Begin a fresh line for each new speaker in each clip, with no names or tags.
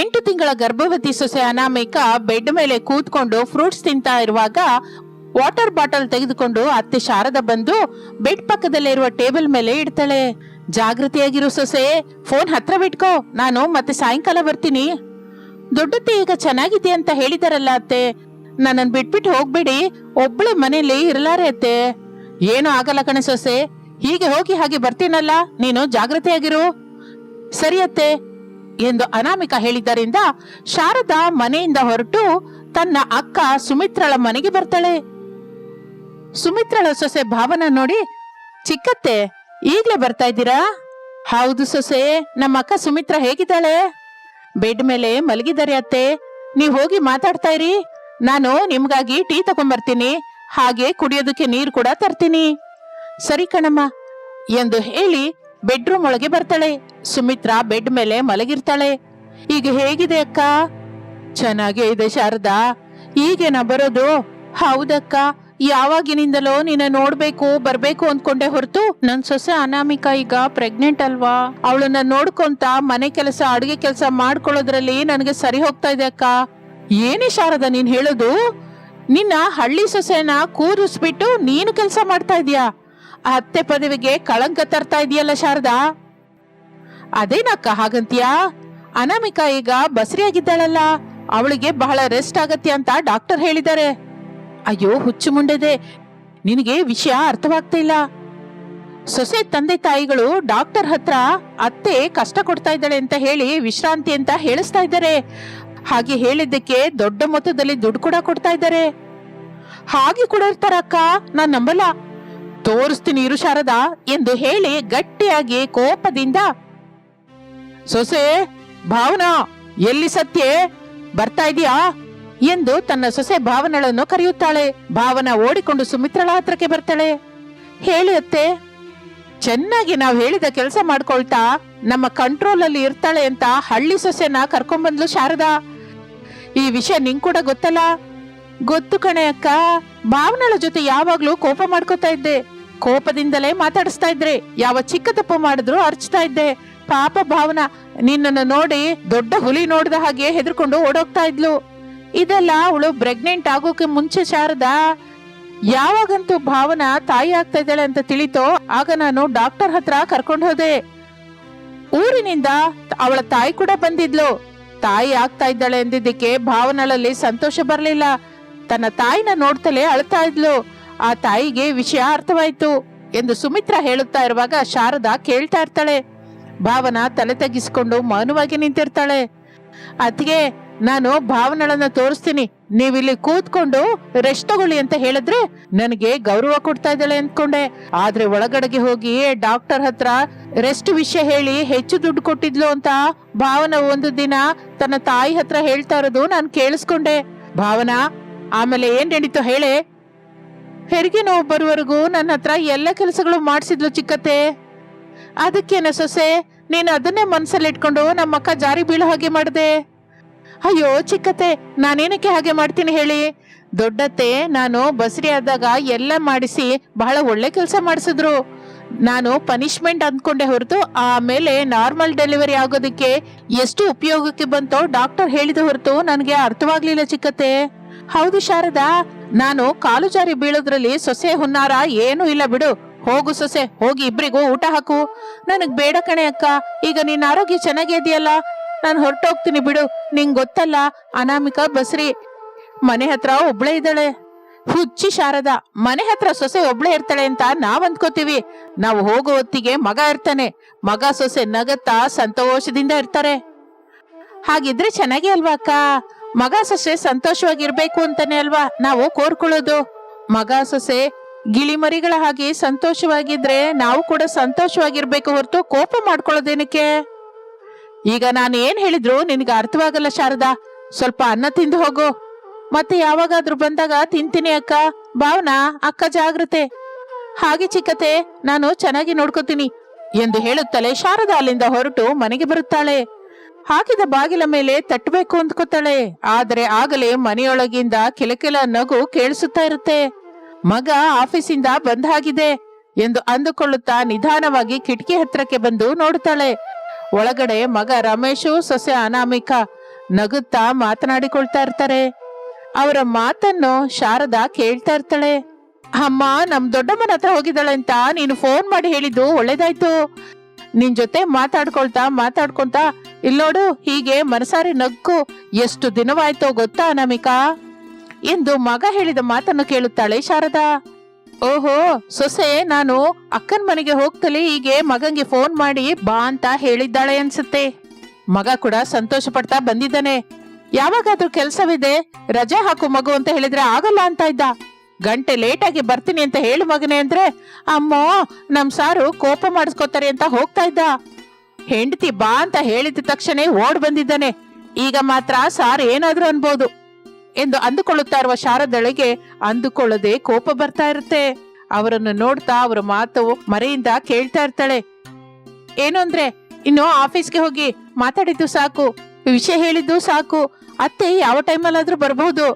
ಎಂಟು ತಿಂಗಳ ಗರ್ಭವತಿ ಸೊಸೆ ಅನಾಮಿಕ ಬೆಡ್ ಮೇಲೆ ಕೂತ್ಕೊಂಡು ಫ್ರೂಟ್ಸ್ ತಿಂತಾ ಇರುವಾಗ ವಾಟರ್ ಬಾಟಲ್ ತೆಗೆದುಕೊಂಡು ಅತ್ತೆ ಶಾರದ ಬಂದು ಬೆಡ್ ಪಕ್ಕದಲ್ಲೇ ಇರುವ ಟೇಬಲ್ ಮೇಲೆ ಇಡ್ತಾಳೆ. ಜಾಗೃತಿಯಾಗಿರು ಸೊಸೆ, ಫೋನ್ ಹತ್ರ ಬಿಟ್ಕೋ, ನಾನು ಮತ್ತೆ ಸಾಯಂಕಾಲ ಬರ್ತೀನಿ. ದೊಡ್ಡತ್ತೆ ಈಗ ಚೆನ್ನಾಗಿದೆ ಅಂತ ಹೇಳಿದಾರಲ್ಲ ಅತ್ತೆ. ನನ್ನನ್ ಬಿಟ್ಬಿಟ್ಟು ಹೋಗ್ಬೇಡಿ, ಒಬ್ಳೆ ಮನೇಲಿ ಇರಲಾರೆ ಅತ್ತೆ. ಏನು ಆಗಲ್ಲ ಕಣೆ ಸೊಸೆ, ಹೀಗೆ ಹೋಗಿ ಹಾಗೆ ಬರ್ತೀನಲ್ಲ, ನೀನು ಜಾಗೃತಿಯಾಗಿರು. ಸರಿ ಅತ್ತೆ ಎಂದು ಅನಾಮಿಕ ಹೇಳಿದ್ದರಿಂದ ಶಾರದಾ ಮನೆಯಿಂದ ಹೊರಟು ತನ್ನ ಅಕ್ಕ ಸುಮಿತ್ರಳ ಮನೆಗೆ ಬರ್ತಾಳೆ. ಸುಮಿತ್ರಳ ಸೊಸೆ ಭಾವನ ನೋಡಿ, ಚಿಕ್ಕತ್ತೆ, ಈಗ್ಲೇ ಬರ್ತಾ ಇದ್ದೀರಾ? ಹೌದು ಸೊಸೆ, ನಮ್ಮ ಅಕ್ಕ ಸುಮಿತ್ರ ಹೇಗಿದ್ದಾಳೆ? ಬೆಡ್ ಮೇಲೆ ಮಲಗಿದ್ದಾರೆ ಅತ್ತೆ, ನೀವ್ ಹೋಗಿ ಮಾತಾಡ್ತಾ ಇರಿ. ನಾನು ನಿಮ್ಗಾಗಿ ಟೀ ತಗೊಂಡ್ಬರ್ತೀನಿ ಹಾಗೆ ಕುಡಿಯೋದಕ್ಕೆ ನೀರು ಕೂಡ ತರ್ತೀನಿ. ಸರಿ ಕಣಮ್ಮ, ಎಂದು ಹೇಳಿ ಬೆಡ್ರೂಮ್ ಒಳಗೆ ಬರ್ತಾಳೆ. ಸುಮಿತ್ರಾ ಬೆಡ್ ಮೇಲೆ ಮಲಗಿರ್ತಾಳೆ. ಈಗ ಹೇಗಿದೆ ಅಕ್ಕ? ಚೆನ್ನಾಗೇ ಇದೆ ಶಾರದಾ. ಈಗೇನ ಬರೋದು? ಹೌದಕ್ಕ. ಯಾವಾಗಿನಿಂದಲೋ ನಿನ್ನ ನೋಡ್ಬೇಕು, ಬರ್ಬೇಕು ಅಂದ್ಕೊಂಡೆ ಹೊರತು ನನ್ ಸೊಸೆ ಅನಾಮಿಕಾ ಈಗ ಪ್ರೆಗ್ನೆಂಟ್ ಅಲ್ವಾ? ಅವಳನ್ನ ನೋಡ್ಕೊಂತ ಮನೆ ಕೆಲಸ, ಅಡುಗೆ ಕೆಲಸ ಮಾಡ್ಕೊಳ್ಳೋದ್ರಲ್ಲಿ ನನಗೆ ಸರಿ ಹೋಗ್ತಾ ಇದೆ ಅಕ್ಕ. ಏನೇ ಶಾರದ, ನೀನ್ ಹೇಳೋದು? ನಿನ್ನ ಹಳ್ಳಿ ಸೊಸೆನ ಕೂರಿಸ್ಬಿಟ್ಟು ನೀನು ಕೆಲಸ ಮಾಡ್ತಾ ಇದೀಯಾ? ಅತ್ತೆ ಪದವಿಗೆ ಕಳಂಕ ತರ್ತಾ ಇದೆಯಲ್ಲ ಶಾರದಾ? ಅದೇನಕ್ಕ ಹಾಗಂತೀಯಾ? ಅನಾಮಿಕಾ ಈಗ ಬಸರಿಯಾಗಿದ್ದಾಳಲ್ಲ, ಅವಳಿಗೆ ಬಹಳ ರೆಸ್ಟ್ ಆಗತ್ತೆ ಅಂತ ಡಾಕ್ಟರ್ ಹೇಳಿದ್ದಾರೆ. ಅಯ್ಯೋ ಹುಚ್ಚು ಮುಂಡೆದೆ ನಿನಗೆ ವಿಷಯ ಅರ್ಥವಾಗ್ತಾ ಇಲ್ಲ. ಸೊಸೆ ತಂದೆ ತಾಯಿಗಳು ಡಾಕ್ಟರ್ ಹತ್ರ ಅತ್ತೆ ಕಷ್ಟ ಕೊಡ್ತಾ ಇದ್ದಾಳೆ ಅಂತ ಹೇಳಿ ವಿಶ್ರಾಂತಿ ಅಂತ ಹೇಳಿಸ್ತಾ ಇದ್ದಾರೆ. ಹಾಗೆ ಹೇಳಿದ್ದಕ್ಕೆ ದೊಡ್ಡ ಮೊತ್ತದಲ್ಲಿ ದುಡ್ಡು ಕೂಡ ಕೊಡ್ತಾ ಇದ್ದಾರೆ. ಹಾಗೆ ಕೂಡ ಇರ್ತಾರಕ್ಕ, ನಾನ್ ನಂಬಲ್ಲ. ತೋರಿಸ್ತೀನಿ ಇರು ಶಾರದಾ ಎಂದು ಹೇಳಿ ಗಟ್ಟಿಯಾಗಿ ಕೋಪದಿಂದ, ಸೊಸೆ, ಭಾವನಾ, ಎಲ್ಲಿ ಸತ್ಯೆ, ಬರ್ತಾ ಇದೀಯಾ? ಎಂದು ತನ್ನ ಸೊಸೆ ಭಾವನಳನ್ನು ಕರೆಯುತ್ತಾಳೆ. ಭಾವನ ಓಡಿಕೊಂಡು ಸುಮಿತ್ರಳ ಹತ್ರಕ್ಕೆ ಬರ್ತಾಳೆ. ಹೇಳಿ ಅತ್ತೆ ಚೆನ್ನಾಗಿ ನಾವು ಹೇಳಿದ ಕೆಲಸ ಮಾಡ್ಕೊಳ್ತಾ ನಮ್ಮ ಕಂಟ್ರೋಲ್ ಅಲ್ಲಿ ಇರ್ತಾಳೆ ಅಂತ ಹಳ್ಳಿ ಸೊಸೆನ ಕರ್ಕೊಂಡ್ಬಂದ್ಲು ಶಾರದಾ. ಈ ವಿಷಯ ನಿಂಗ್ ಕೂಡ ಗೊತ್ತಲ್ಲ? ಗೊತ್ತು ಕಣೆ ಅಕ್ಕ. ಭಾವನಳ ಜೊತೆ ಯಾವಾಗ್ಲೂ ಕೋಪ ಮಾಡ್ಕೋತಾ ಇದ್ದೆ. ಕೋಪದಿಂದಲೇ ಮಾತಾಡಿಸ್ತಾ ಇದ್ರೆ, ಯಾವ ಚಿಕ್ಕ ತಪ್ಪು ಮಾಡಿದ್ರು ಅರ್ಚ್ತಾ ಇದ್ದೆ. ಪಾಪ ಭಾವನ, ನಿನ್ನನ್ನು ನೋಡಿ ದೊಡ್ಡ ಹುಲಿ ನೋಡಿದ ಹಾಗೆ ಹೆದರ್ಕೊಂಡು ಓಡೋಗ್ತಾ ಇದ್ಲು. ಇದೆಲ್ಲ ಅವಳು ಪ್ರೆಗ್ನೆಂಟ್ ಆಗೋಕೆ ಮುಂಚೆ ಶಾರದ? ಯಾವಾಗಂತೂ ಭಾವನ ತಾಯಿ ಆಗ್ತಾ ಇದ್ದಾಳೆ ಅಂತ ತಿಳಿತೋ, ಆಗ ನಾನು ಡಾಕ್ಟರ್ ಹತ್ರ ಕರ್ಕೊಂಡು ಹೋದೆ. ಊರಿನಿಂದ ಅವಳ ತಾಯಿ ಕೂಡ ಬಂದಿದ್ಲು. ತಾಯಿ ಆಗ್ತಾ ಇದ್ದಾಳೆ ಎಂದಿದ್ದಕ್ಕೆ ಭಾವನಳಲ್ಲಿ ಸಂತೋಷ ಬರಲಿಲ್ಲ. ತನ್ನ ತಾಯಿನ ನೋಡ್ತಲೇ ಅಳ್ತಾ ಇದ್ಲು. ಆ ತಾಯಿಗೆ ವಿಷಯ ಅರ್ಥವಾಯ್ತು ಎಂದು ಸುಮಿತ್ರ ಹೇಳುತ್ತಾ ಇರುವಾಗ ಶಾರದಾ ಕೇಳ್ತಾ ಇರ್ತಾಳೆ. ಭಾವನ ತಲೆ ತಗ್ಗಿಸಿಕೊಂಡು ಮೌನವಾಗಿ ನಿಂತಿರ್ತಾಳೆ. ಅದ್ಗೆ ನಾನು ಭಾವನಳನ್ನ ತೋರಿಸ್ತೀನಿ. ನೀವಿಲ್ಲಿ ಕೂತ್ಕೊಂಡು ರೆಸ್ಟ್ ತಗೊಳ್ಳಿ ಅಂತ ಹೇಳಿದ್ರೆ ನನಗೆ ಗೌರವ ಕೊಡ್ತಾ ಇದ್ದಾಳೆ ಅಂದ್ಕೊಂಡೆ. ಆದ್ರೆ ಒಳಗಡೆಗೆ ಹೋಗಿ ಡಾಕ್ಟರ್ ಹತ್ರ ರೆಸ್ಟ್ ವಿಷಯ ಹೇಳಿ ಹೆಚ್ಚು ದುಡ್ಡು ಕೊಟ್ಟಿದ್ಲು ಅಂತ ಭಾವನ ಒಂದು ದಿನ ತನ್ನ ತಾಯಿ ಹತ್ರ ಹೇಳ್ತಾ ಇರೋದು ನಾನು ಕೇಳಿಸ್ಕೊಂಡೆ. ಭಾವನಾ ಆಮೇಲೆ ಏನ್ ನಡೀತು ಹೇಳೆ? ಹೆರಿಗೆ ನೋವು ಬರುವವರೆಗೂ ನನ್ನ ಹತ್ರ ಎಲ್ಲ ಕೆಲಸಗಳು ಮಾಡಿಸಿದ್ಲು ಚಿಕ್ಕತ್ತೆ. ಅದಕ್ಕೇನ ಸೊಸೆ, ನೀನು ಅದನ್ನೇ ಮನ್ಸಲ್ಲಿ ಇಟ್ಕೊಂಡು ನಮ್ಮ ಅಕ್ಕ ಜಾರಿ ಬೀಳು ಹಾಗೆ ಮಾಡಿದೆ. ಅಯ್ಯೋ ಚಿಕ್ಕತ್ತೆ, ನಾನೇನಕ್ಕೆ ಹಾಗೆ ಮಾಡ್ತೀನಿ ಹೇಳಿ? ದೊಡ್ಡತ್ತೆ, ನಾನು ಬಸರಿ ಆದಾಗ ಎಲ್ಲ ಮಾಡಿಸಿ ಬಹಳ ಒಳ್ಳೆ ಕೆಲಸ ಮಾಡಿಸಿದ್ರು. ನಾನು ಪನಿಷ್ಮೆಂಟ್ ಅಂದ್ಕೊಂಡೆ ಹೊರತು ಆಮೇಲೆ ನಾರ್ಮಲ್ ಡೆಲಿವರಿ ಆಗೋದಕ್ಕೆ ಎಷ್ಟು ಉಪಯೋಗಕ್ಕೆ ಬಂತೋ ಡಾಕ್ಟರ್ ಹೇಳಿದ ಹೊರತು ನನಗೆ ಅರ್ಥವಾಗ್ಲಿಲ್ಲ ಚಿಕ್ಕತ್ತೆ. ಹೌದು ಶಾರದಾ, ನಾನು ಕಾಲು ಜಾರಿ ಬೀಳೋದ್ರಲ್ಲಿ ಸೊಸೆ ಹುನ್ನಾರ ಏನೂ ಇಲ್ಲ ಬಿಡು. ಹೋಗು ಸೊಸೆ, ಹೋಗಿ ಇಬ್ರಿಗೂ ಊಟ ಹಾಕು. ನನಗ್ ಬೇಡ ಕಣೆ ಅಕ್ಕ, ಈಗ ನಿನ್ನ ಆರೋಗ್ಯ ಚೆನ್ನಾಗೇ ಇದೆಯಲ್ಲ? ನಾನು ಹೊರಟೋಗ್ತೀನಿ ಬಿಡು, ನಿಂಗ್ ಗೊತ್ತಲ್ಲ, ಅನಾಮಿಕ ಬಸ್ರಿ. ಮನೆ ಹತ್ರ ಒಬ್ಳೆ ಇದ್ದಾಳೆ. ಹುಚ್ಚಿ ಶಾರದಾ, ಮನೆ ಹತ್ರ ಸೊಸೆ ಒಬ್ಳೆ ಇರ್ತಾಳೆ ಅಂತ ನಾವ್ ಅಂದ್ಕೋತೀವಿ. ನಾವು ಹೋಗೋ ಹೊತ್ತಿಗೆ ಮಗ ಇರ್ತಾನೆ. ಮಗ ಸೊಸೆ ನಗತ್ತಾ ಸಂತೋಷದಿಂದ ಇರ್ತಾರೆ. ಹಾಗಿದ್ರೆ ಚೆನ್ನಾಗಿ ಅಲ್ವಾ ಅಕ್ಕ? ಮಗ ಸೊಸೆ ಸಂತೋಷವಾಗಿರ್ಬೇಕು ಅಂತಾನೆ ಅಲ್ವಾ? ನಾವು ಕೋರ್ಕೊಳ್ಳೋದು. ಮಗ ಸೊಸೆ ಗಿಳಿಮರಿಗಳ ಹಾಗೆ ಸಂತೋಷವಾಗಿದ್ರೆ ನಾವು ಕೂಡ ಸಂತೋಷವಾಗಿರ್ಬೇಕು ಹೊರತು ಕೋಪ ಮಾಡ್ಕೊಳ್ಳೋದೇನಕ್ಕೆ? ಈಗ ನಾನು ಏನ್ ಹೇಳಿದ್ರು ನಿನಗೆ ಅರ್ಥವಾಗಲ್ಲ ಶಾರದಾ. ಸ್ವಲ್ಪ ಅನ್ನ ತಿಂದು ಹೋಗು. ಮತ್ತೆ ಯಾವಾಗಾದ್ರೂ ಬಂದಾಗ ತಿಂತೀನಿ ಅಕ್ಕ. ಭಾವನಾ, ಅಕ್ಕ ಜಾಗ್ರತೆ. ಹಾಗೆ ಚಿಕ್ಕತೆ, ನಾನು ಚೆನ್ನಾಗಿ ನೋಡ್ಕೋತೀನಿ ಎಂದು ಹೇಳುತ್ತಲೇ ಶಾರದಾ ಅಲ್ಲಿಂದ ಹೊರಟು ಮನೆಗೆ ಬರುತ್ತಾಳೆ. ಹಾಕಿದ ಬಾಗಿಲ ಮೇಲೆ ತಟ್ಟಬೇಕು ಅಂದ್ಕೋತಾಳೆ. ಆದ್ರೆ ಆಗಲೇ ಮನೆಯೊಳಗಿಂದ ಕಿಲಕಿಲ ನಗು ಕೇಳಿಸುತ್ತಾ ಇರುತ್ತೆ. ಮಗ ಆಫೀಸಿಂದ ಬಂದ್ ಆಗಿದೆ ಎಂದು ಅಂದುಕೊಳ್ಳುತ್ತಾ ನಿಧಾನವಾಗಿ ಕಿಟಕಿ ಹತ್ರಕ್ಕೆ ಬಂದು ನೋಡುತ್ತಾಳೆ. ಒಳಗಡೆ ಮಗ ರಮೇಶು, ಸೊಸೆ ಅನಾಮಿಕ ನಗುತ್ತಾ ಮಾತನಾಡಿಕೊಳ್ತಾ ಇರ್ತಾರೆ. ಅವರ ಮಾತನ್ನು ಶಾರದಾ ಕೇಳ್ತಾ ಇರ್ತಾಳೆ. ಅಮ್ಮ, ನಮ್ ದೊಡ್ಡಮ್ಮನ ಹತ್ರ ಹೋಗಿದ್ದಾಳೆ ಅಂತ ನೀನು ಫೋನ್ ಮಾಡಿ ಹೇಳಿದ್ದು ಒಳ್ಳೇದಾಯ್ತು. ನಿನ್ ಜೊತೆ ಮಾತಾಡ್ಕೊಳ್ತಾ ಮಾತಾಡ್ಕೊಂತಾ ಇಲ್ಲೋಡು ಹೀಗೆ ಮನಸಾರಿ ನಗ್ಗು. ಎಷ್ಟು ದಿನವಾಯ್ತೋ ಗೊತ್ತಾ ನಮಿಕಾ? ಎಂದು ಮಗ ಹೇಳಿದ ಮಾತನ್ನು ಕೇಳುತ್ತಾಳೆ ಶಾರದಾ. ಓಹೋ, ಸೊಸೆ, ನಾನು ಅಕ್ಕನ ಮನೆಗೆ ಹೋಗ್ತಲಿ ಹೀಗೆ ಮಗಂಗೆ ಫೋನ್ ಮಾಡಿ ಬಾ ಅಂತ ಹೇಳಿದ್ದಾಳೆ ಅನ್ಸುತ್ತೆ. ಮಗ ಕೂಡ ಸಂತೋಷ ಪಡ್ತಾ ಬಂದಿದ್ದಾನೆ. ಯಾವಾಗಾದ್ರೂ ಕೆಲ್ಸವಿದೆ, ರಜೆ ಹಾಕು ಮಗು ಅಂತ ಹೇಳಿದ್ರೆ ಆಗಲ್ಲ ಅಂತ ಇದ್ದ. ಗಂಟೆ ಲೇಟಾಗಿ ಬರ್ತೀನಿ ಅಂತ ಹೇಳು ಮಗನೇ ಅಂದ್ರೆ, ಅಮ್ಮೋ, ನಮ್ ಸಾರು ಕೋಪ ಮಾಡಿಸ್ಕೋತಾರೆ ಅಂತ ಹೋಗ್ತಾ ಇದ್ದ. ಹೆಂಡತಿ ಬಾ ಅಂತ ಹೇಳಿದ ತಕ್ಷಣ ಓಡ್ ಬಂದಿದ್ದಾನೆ. ಈಗ ಮಾತ್ರ ಸಾರ್ ಏನಾದ್ರೂ ಅನ್ಬೋದು ಎಂದು ಅಂದುಕೊಳ್ಳುತ್ತಾ ಇರುವ ಶಾರದಳಿಗೆ ಅಂದುಕೊಳ್ಳದೆ ಕೋಪ ಬರ್ತಾ ಇರುತ್ತೆ. ಅವರನ್ನು ನೋಡ್ತಾ ಅವರ ಮಾತು ಮರೆಯಿಂದ ಕೇಳ್ತಾ ಇರ್ತಾಳೆ. ಏನು ಅಂದ್ರೆ, ಇನ್ನು ಆಫೀಸ್ಗೆ ಹೋಗಿ ಮಾತಾಡಿದ್ದು ಸಾಕು, ವಿಷಯ ಹೇಳಿದ್ದು ಸಾಕು, ಅತ್ತೆ ಯಾವ ಟೈಮಲ್ಲಾದ್ರೂ ಬರಬಹುದು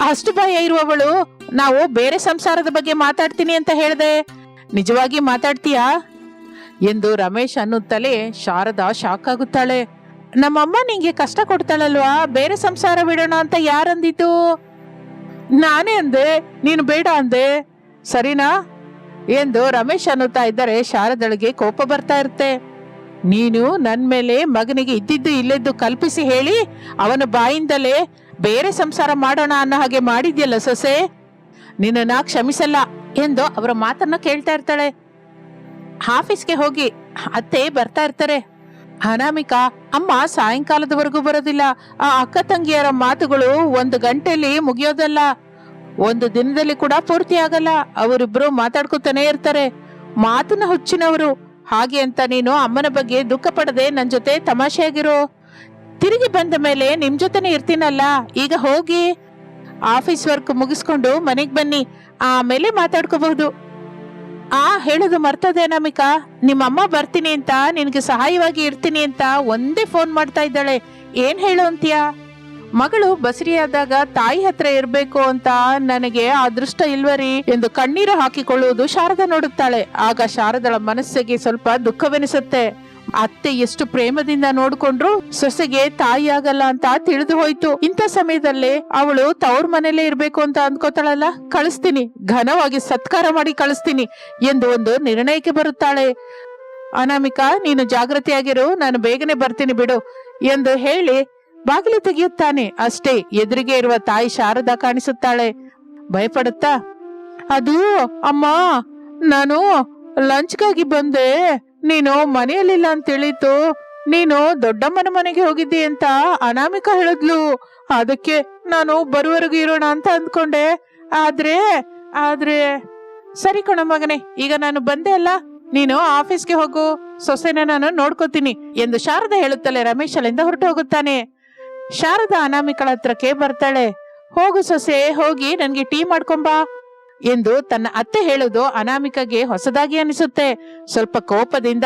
ಅಷ್ಟು ಭಯ ಇರುವವಳು, ನಾವು ಬೇರೆ ಸಂಸಾರದ ಬಗ್ಗೆ ಮಾತಾಡ್ತೀನಿ ಅಂತ ಹೇಳ್ದೆ. ನಿಜವಾಗಿ ಮಾತಾಡ್ತೀಯಾ? ಎಂದು ರಮೇಶ್ ಅನ್ನುತ್ತಲೇ ಶಾರದಾ ಶಾಕ್ ಆಗುತ್ತಾಳೆ. ನಮ್ಮಮ್ಮ ನಿಂಗೆ ಕಷ್ಟ ಕೊಡ್ತಾಳಲ್ವಾ? ಬೇರೆ ಸಂಸಾರ ಬಿಡೋಣ ಅಂತ ಯಾರಂದಿತು? ನಾನೇ ಅಂದೆ, ನೀನು ಬೇಡ ಅಂದೆ. ಸರಿನಾ? ಎಂದು ರಮೇಶ್ ಅನ್ನುತ್ತಾ ಇದ್ದರೆ ಶಾರದಳಿಗೆ ಕೋಪ ಬರ್ತಾ ಇರುತ್ತೆ. ನೀನು ನನ್ನ ಮೇಲೆ ಮಗನಿಗೆ ಇದ್ದಿದ್ದು ಇಲ್ಲದ್ದು ಕಲ್ಪಿಸಿ ಹೇಳಿ, ಅವನ ಬಾಯಿಂದಲೇ ಬೇರೆ ಸಂಸಾರ ಮಾಡೋಣ ಅನ್ನೋ ಹಾಗೆ ಮಾಡಿದ್ಯಲ್ಲ ಸೊಸೆ? ನಿನ್ನನ್ನ ಕ್ಷಮಿಸಲ್ಲ. ಎಂದು ಅವರ ಮಾತನ್ನ ಕೇಳ್ತಾ ಇರ್ತಾಳೆ. ಆಫೀಸ್ಗೆ ಹೋಗಿ ಅತ್ತೆ ಬರ್ತಾ ಇರ್ತಾರೆ. ಅನಾಮಿಕಾ, ಅಮ್ಮ ಸಾಯಂಕಾಲದವರೆಗೂ ಬರೋದಿಲ್ಲ. ಆ ಅಕ್ಕ ತಂಗಿಯರ ಮಾತುಗಳು ಒಂದು ಗಂಟೆಯಲ್ಲಿ ಮುಗಿಯೋದಲ್ಲ. ಒಂದು ದಿನದಲ್ಲಿ ಕೂಡ ಪೂರ್ತಿ ಆಗಲ್ಲ. ಅವರಿಬ್ರು ಮಾತಾಡ್ಕೊತಾನೆ ಇರ್ತಾರೆ. ಮಾತಿನ ಹುಚ್ಚಿನವರು. ಹಾಗೆ ಅಂತ ನೀನು ಅಮ್ಮನ ಬಗ್ಗೆ ದುಃಖ ಪಡದೆ ನನ್ ಜೊತೆ ತಮಾಷೆಯಾಗಿರು. ತಿರುಗಿ ಬಂದ ಮೇಲೆ ನಿಮ್ ಜೊತೆನೆ ಇರ್ತೀನಲ್ಲ. ಈಗ ಹೋಗಿ. ಆಫೀಸ್ ವರ್ಕ್ ಮುಗಿಸ್ಕೊಂಡು ಮನೆಗೆ ಬನ್ನಿ. ಆಮೇಲೆ ಮಾತಾಡ್ಕೋಬಹುದು. ಆ ಹೇಳೋದು ಮರ್ತದೆ ನಮಿಕಾ. ನಿಮ್ಮಮ್ಮ ಬರ್ತೀನಿ ಅಂತ, ನಿನಗೆ ಸಹಾಯವಾಗಿ ಇರ್ತೀನಿ ಅಂತ ಒಂದೇ ಫೋನ್ ಮಾಡ್ತಾ ಇದ್ದಾಳೆ. ಏನ್ ಹೇಳು ಅಂತೀಯಾ? ಮಗಳು ಬಸರಿಯಾದಾಗ ತಾಯಿ ಹತ್ರ ಇರ್ಬೇಕು ಅಂತ ನನಗೆ ಅದೃಷ್ಟ ಇಲ್ವರಿ ಎಂದು ಕಣ್ಣೀರು ಹಾಕಿಕೊಳ್ಳುವುದು ಶಾರದಾ ನೋಡುತ್ತಾಳೆ. ಆಗ ಶಾರದಳ ಮನಸ್ಸಿಗೆ ಸ್ವಲ್ಪ ದುಃಖವೆನಿಸುತ್ತೆ. ಅತ್ತೆ ಎಷ್ಟು ಪ್ರೇಮದಿಂದ ನೋಡ್ಕೊಂಡ್ರು, ಸೊಸೆಗೆ ತಾಯಿ ಆಗಲ್ಲ ಅಂತ ತಿಳಿದು ಹೋಯ್ತು. ಇಂಥ ಸಮಯದಲ್ಲಿ ಅವಳು ತವ್ರ ಮನೇಲೆ ಇರ್ಬೇಕು ಅಂತ ಅಂದ್ಕೋತಾಳಲ್ಲ ಕಳಿಸ್ತೀನಿ, ಘನವಾಗಿ ಸತ್ಕಾರ ಮಾಡಿ ಕಳಿಸ್ತೀನಿ ಎಂದು ಒಂದು ನಿರ್ಣಯಕ್ಕೆ ಬರುತ್ತಾಳೆ. ಅನಾಮಿಕಾ, ನೀನು ಜಾಗೃತಿಯಾಗಿರು ನಾನು ಬೇಗನೆ ಬರ್ತೀನಿ ಬಿಡು ಎಂದು ಹೇಳಿ ಬಾಗಿಲು ತೆಗೆಯುತ್ತಾನೆ. ಅಷ್ಟೇ ಎದುರಿಗೆ ಇರುವ ತಾಯಿ ಶಾರದ ಕಾಣಿಸುತ್ತಾಳೆ. ಭಯಪಡುತ್ತಾ? ಅದು, ಅಮ್ಮ, ನಾನು ಲಂಚ್ಗಾಗಿ ಬಂದೆ. ನೀನು ಮನೆಯಲ್ಲಿಲ್ಲ ಅಂತ ತಿಳಿತು ನೀನು ದೊಡ್ಡಮ್ಮನ ಮನೆಗೆ ಹೋಗಿದ್ದಿ ಅಂತ ಅನಾಮಿಕ ಹೇಳಿದ್ಲು. ಅದಕ್ಕೆ ನಾನು ಬರುವರೆಗೂ ಇರೋಣ ಅಂತ ಅಂದ್ಕೊಂಡೆ. ಆದ್ರೆ ಆದ್ರೆ, ಸರಿ ಕಣ ಮಗನೆ, ಈಗ ನಾನು ಬಂದೆ ಅಲ್ಲ? ನೀನು ಆಫೀಸ್ಗೆ ಹೋಗು. ಸೊಸೆನ ನಾನು ನೋಡ್ಕೋತೀನಿ ಎಂದು ಶಾರದಾ ಹೇಳುತ್ತಲೇ ರಮೇಶ್ ಅಲ್ಲಿಂದ ಹೊರಟು ಹೋಗುತ್ತಾನೆ. ಶಾರದಾ ಅನಾಮಿಕಳ ಹತ್ರಕ್ಕೆ ಬರ್ತಾಳೆ. ಹೋಗು ಸೊಸೆ, ಹೋಗಿ ನನಗೆ ಟೀ ಮಾಡ್ಕೊಂಬಾ. ಎಂದು ತನ್ನ ಅತ್ತೆ ಹೇಳುವುದು ಅನಾಮಿಕಗೆ ಹೊಸದಾಗಿ ಅನಿಸುತ್ತೆ. ಸ್ವಲ್ಪ ಕೋಪದಿಂದ,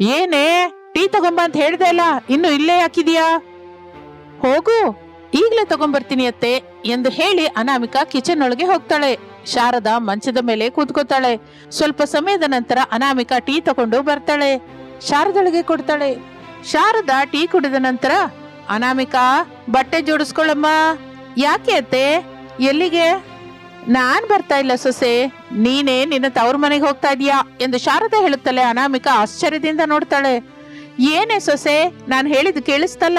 ಏನೇ, ಟೀ ತಗೊಂಬ ಅಂತ ಹೇಳ್ದೆ ಅಲ್ಲ, ಇನ್ನು ಇಲ್ಲೇ ಹಾಕಿದ್ಯಾ? ಹೋಗು, ಈಗ್ಲೇ ತಗೊಂಬರ್ತೀನಿ ಅತ್ತೆ, ಎಂದು ಹೇಳಿ ಅನಾಮಿಕ ಕಿಚನ್ ಒಳಗೆ ಹೋಗ್ತಾಳೆ. ಶಾರದಾ ಮಂಚದ ಮೇಲೆ ಕೂತ್ಕೋತಾಳೆ. ಸ್ವಲ್ಪ ಸಮಯದ ನಂತರ ಅನಾಮಿಕಾ ಟೀ ತಗೊಂಡು ಬರ್ತಾಳೆ. ಶಾರದೊಳಗೆ ಕೊಡ್ತಾಳೆ. ಶಾರದಾ ಟೀ ಕುಡಿದ ನಂತರ, ಅನಾಮಿಕಾ, ಬಟ್ಟೆ ಜೋಡಿಸ್ಕೊಳ್ಳಮ್ಮ. ಯಾಕೆ ಅತ್ತೆ, ಎಲ್ಲಿಗೆ? ನಾನ್ ಬರ್ತಾ ಇಲ್ಲ ಸೊಸೆ. ನೀನೇ ನಿನ್ನ ತವ್ರ ಮನೆಗೆ ಹೋಗ್ತಾ ಇದೀಯಾ? ಎಂದು ಶಾರದಾ ಹೇಳುತ್ತಲೆ ಅನಾಮಿಕ ಆಶ್ಚರ್ಯದಿಂದ ನೋಡ್ತಾಳೆ. ಏನೇ ಸೊಸೆ, ನಾನು ಹೇಳಿದ್ ಕೇಳಿಸ್ತಲ್ಲ?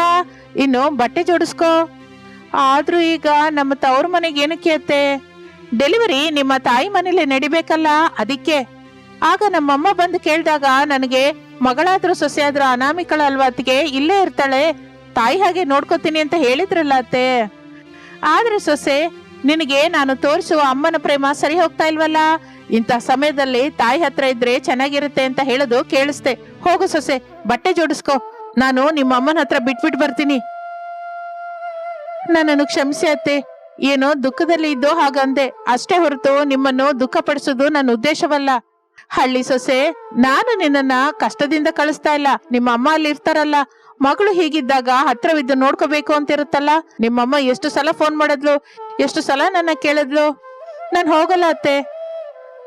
ಇನ್ನು ಬಟ್ಟೆ ಜೋಡಿಸ್ಕೋ. ಆದ್ರೂ ಈಗ ನಮ್ಮ ತವ್ರ ಮನೆಗೆ ಏನಕ್ಕೆ ಅತ್ತೆ? ಡೆಲಿವರಿ ನಿಮ್ಮ ತಾಯಿ ಮನೇಲಿ ನಡಿಬೇಕಲ್ಲ ಅದಕ್ಕೆ. ಆಗ ನಮ್ಮಮ್ಮ ಬಂದು ಕೇಳಿದಾಗ ನನಗೆ ಮಗಳಾದ್ರೂ ಸೊಸೆ ಆದ್ರೂ ಅನಾಮಿಕಳ ಅಲ್ವಾ ಅತ್ತಿಗೆ ಇಲ್ಲೇ ಇರ್ತಾಳೆ. ತಾಯಿ ಹಾಗೆ ನೋಡ್ಕೋತೀನಿ ಅಂತ ಹೇಳಿದ್ರಲ್ಲ ಅತ್ತೆ. ಆದ್ರೆ ಸೊಸೆ ನಿನಗೆ ನಾನು ತೋರಿಸುವ ಅಮ್ಮನ ಪ್ರೇಮ ಸರಿ ಹೋಗ್ತಾ ಇಲ್ವಲ್ಲ? ಇಂಥ ಸಮಯದಲ್ಲಿ ತಾಯಿ ಹತ್ರ ಇದ್ರೆ ಚೆನ್ನಾಗಿರುತ್ತೆ ಅಂತ ಹೇಳೋದು ಕೇಳಿಸ್ತೆ. ಹೋಗು ಸೊಸೆ, ಬಟ್ಟೆ ಜೋಡಿಸ್ಕೋ. ನಾನು ನಿಮ್ಮ ಅಮ್ಮನ ಹತ್ರ ಬಿಟ್ಬಿಟ್ಟು ಬರ್ತೀನಿ. ನನ್ನನ್ನು ಕ್ಷಮಿಸಿ ಅತ್ತೆ. ಏನೋ ದುಃಖದಲ್ಲಿ ಇದ್ದೋ ಹಾಗಂದೆ. ಅಷ್ಟೇ ಹೊರತು ನಿಮ್ಮನ್ನು ದುಃಖ ಪಡಿಸೋದು ನನ್ನ ಉದ್ದೇಶವಲ್ಲ. ಹಳ್ಳಿ ಸೊಸೆ, ನಾನು ನಿನ್ನನ್ನ ಕಷ್ಟದಿಂದ ಕಳಿಸ್ತಾ ಇಲ್ಲ. ನಿಮ್ಮ ಅಮ್ಮ ಅಲ್ಲಿ ಇರ್ತಾರಲ್ಲ. ಮಗಳು ಹೀಗಿದ್ದಾಗ ಹತ್ರವಿದ್ದು ನೋಡ್ಕೋಬೇಕು ಅಂತ ಇರುತ್ತಲ್ಲ ನಿಮ್ಮಮ್ಮ ಎಷ್ಟು ಸಲ ಫೋನ್ ಮಾಡಿದ್ಲು? ಎಷ್ಟು ಸಲ ನನ್ನ ಕೇಳಿದ್ಲು? ನಾನು ಹೋಗಲ್ಲ ಅತ್ತೆ.